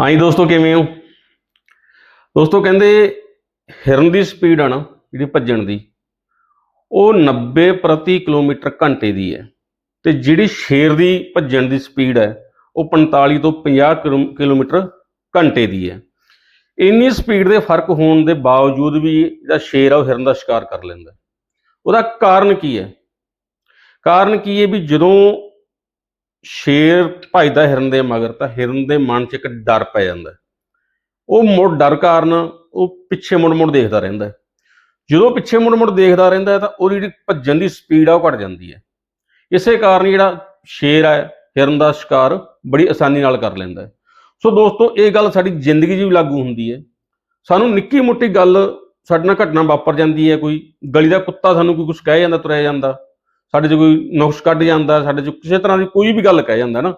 ਹਾਂਜੀ ਦੋਸਤੋ ਕਿਵੇਂ ਹੋ? ਦੋਸਤੋ ਕਹਿੰਦੇ ਹਿਰਨ ਦੀ ਸਪੀਡ ਆ ਨਾ ਜਿਹੜੀ ਭੱਜਣ ਦੀ, ਉਹ 90 ਪ੍ਰਤੀ ਕਿਲੋਮੀਟਰ ਘੰਟੇ ਦੀ ਹੈ ਤੇ ਜਿਹੜੀ ਸ਼ੇਰ ਦੀ ਭੱਜਣ ਦੀ ਸਪੀਡ ਹੈ, ਉਹ 45 ਤੋਂ 50 ਕਿਲੋ- ਕਿਲੋਮੀਟਰ ਘੰਟੇ ਦੀ ਹੈ। ਇੰਨੀ ਸਪੀਡ ਦੇ ਫ਼ਰਕ ਹੋਣ ਦੇ ਬਾਵਜੂਦ ਵੀ ਜਿਹੜਾ ਸ਼ੇਰ ਆ, ਉਹ ਹਿਰਨ ਦਾ ਸ਼ਿਕਾਰ ਕਰ ਲੈਂਦਾ ਉਹਦਾ ਕਾਰਨ ਕੀ ਹੈ? ਕਾਰਨ ਕੀ ਹੈ ਵੀ ਜਦੋਂ ਸ਼ੇਰ ਭੱਜਦਾ ਹਿਰਨ ਦੇ ਮਗਰ ਤਾਂ ਹਿਰਨ ਦੇ ਮਨ 'ਚ ਇੱਕ ਡਰ ਪੈ ਜਾਂਦਾ ਉਹ ਮੁੜ ਡਰ ਕਾਰਨ ਉਹ ਪਿੱਛੇ ਮੁੜ ਮੁੜ ਦੇਖਦਾ ਰਹਿੰਦਾ ਜਦੋਂ ਪਿੱਛੇ ਮੁੜ ਮੁੜ ਦੇਖਦਾ ਰਹਿੰਦਾ ਤਾਂ ਉਹਦੀ ਜਿਹੜੀ ਭੱਜਣ ਦੀ ਸਪੀਡ ਆ ਉਹ ਘਟ ਜਾਂਦੀ ਹੈ। ਇਸੇ ਕਾਰਨ ਜਿਹੜਾ ਸ਼ੇਰ ਹੈ ਹਿਰਨ ਦਾ ਸ਼ਿਕਾਰ ਬੜੀ ਆਸਾਨੀ ਨਾਲ ਕਰ ਲੈਂਦਾ ਸੋ ਦੋਸਤੋ, ਇਹ ਗੱਲ ਸਾਡੀ ਜ਼ਿੰਦਗੀ 'ਚ ਵੀ ਲਾਗੂ ਹੁੰਦੀ ਹੈ। ਸਾਨੂੰ ਨਿੱਕੀ ਮੋਟੀ ਗੱਲ ਸਾਡੇ ਨਾਲ ਘਟਨਾ ਵਾਪਰ ਜਾਂਦੀ ਹੈ। ਕੋਈ ਗਲੀ ਦਾ ਕੁੱਤਾ ਸਾਨੂੰ ਕੋਈ ਕੁਝ ਕਹਿ ਜਾਂਦਾ, ਤੁਰਿਆ ਜਾਂਦਾ ਸਾਡੇ 'ਚ ਕੋਈ ਨੁਕਸ ਕੱਢ ਜਾਂਦਾ, ਸਾਡੇ 'ਚ ਕਿਸੇ ਤਰ੍ਹਾਂ ਦੀ ਕੋਈ ਵੀ ਗੱਲ ਕਹਿ ਜਾਂਦਾ ਨਾ,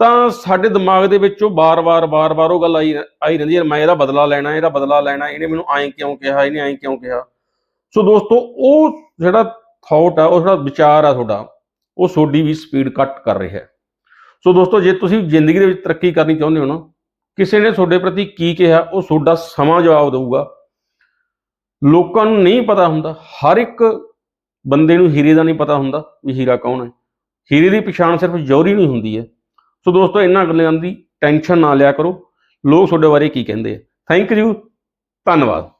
ਤਾਂ ਸਾਡੇ ਦਿਮਾਗ ਦੇ ਵਿੱਚ ਉਹ ਵਾਰ ਵਾਰ ਵਾਰ ਵਾਰ ਉਹ ਗੱਲ ਆਈ ਆਈ ਰਹਿੰਦੀ ਹੈ ਮੈਂ ਇਹਦਾ ਬਦਲਾ ਲੈਣਾ, ਇਹਦਾ ਬਦਲਾ ਲੈਣਾ, ਇਹਨੇ ਮੈਨੂੰ ਐਂ ਕਿਉਂ ਕਿਹਾ, ਇਹਨੇ ਐਂ ਕਿਉਂ ਕਿਹਾ। ਸੋ ਦੋਸਤੋ, ਉਹ ਜਿਹੜਾ ਥਾਟ ਆ, ਉਹ ਜਿਹੜਾ ਵਿਚਾਰ ਆ ਤੁਹਾਡਾ, ਉਹ ਤੁਹਾਡੀ ਵੀ ਸਪੀਡ ਕੱਟ ਕਰ ਰਿਹਾ ਹੈ। ਸੋ ਦੋਸਤੋ, ਜੇ ਤੁਸੀਂ ਜ਼ਿੰਦਗੀ ਦੇ ਵਿੱਚ ਤਰੱਕੀ ਕਰਨੀ ਚਾਹੁੰਦੇ ਹੋ ਨਾ, ਕਿਸੇ ਨੇ ਤੁਹਾਡੇ ਪ੍ਰਤੀ ਕੀ ਕਿਹਾ, ਉਹ ਤੁਹਾਡਾ ਸਮਾਂ ਜਵਾਬ ਦੇਊਗਾ। ਲੋਕਾਂ ਨੂੰ ਨਹੀਂ ਪਤਾ ਹੁੰਦਾ, ਹਰ ਇੱਕ ਬੰਦੇ ਨੂੰ ਹੀਰੇ ਦਾ ਨਹੀਂ ਪਤਾ ਹੁੰਦਾ ਵੀ ਹੀਰਾ ਕੌਣ ਹੈ। ਹੀਰੇ ਦੀ ਪਛਾਣ ਸਿਰਫ ਜੌਹਰੀ ਨਹੀਂ ਹੁੰਦੀ ਹੈ। ਸੋ ਦੋਸਤੋ, ਇਹਨਾਂ ਗੱਲਾਂ ਦੀ ਟੈਨਸ਼ਨ ਨਾ ਲਿਆ ਕਰੋ। ਲੋਕ ਤੁਹਾਡੇ ਬਾਰੇ ਕੀ ਕਹਿੰਦੇ ਆ। ਥੈਂਕ ਯੂ ਧੰਨਵਾਦ।